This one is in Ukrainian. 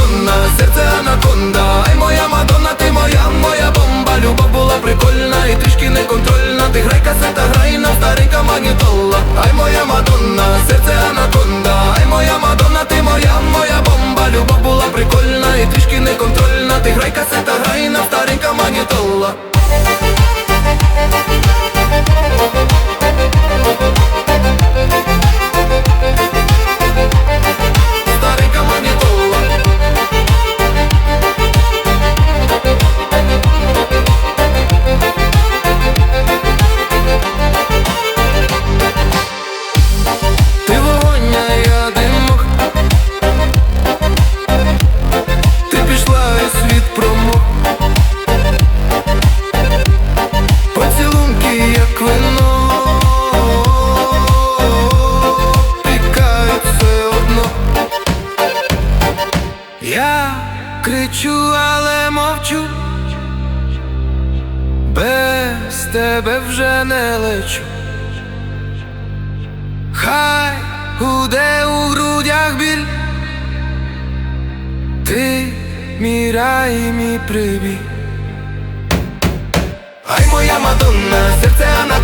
Мадонна, серце анаконда, ай моя Мадонна, ти моя, моя бомба, любов була прикольна і трішки неконтрольна. Ти грай касета, грай на старика магнітола. Ай моя Мадонна, серце анаконда, ай моя Мадонна, ти моя, моя бомба, любов була прикольна і трішки неконтрольна. Ти грай касета, грай на старика магнітола. Ти вогонь, а Ти пішла і світ промок. Поцілунки, як вино. Пікають все одно. Я кричу, але мовчу. Без тебе вже не лечу Хай гуде у грудях біль Ти мій рай, і мій прибій Ай моя Мадонна, серце анаконда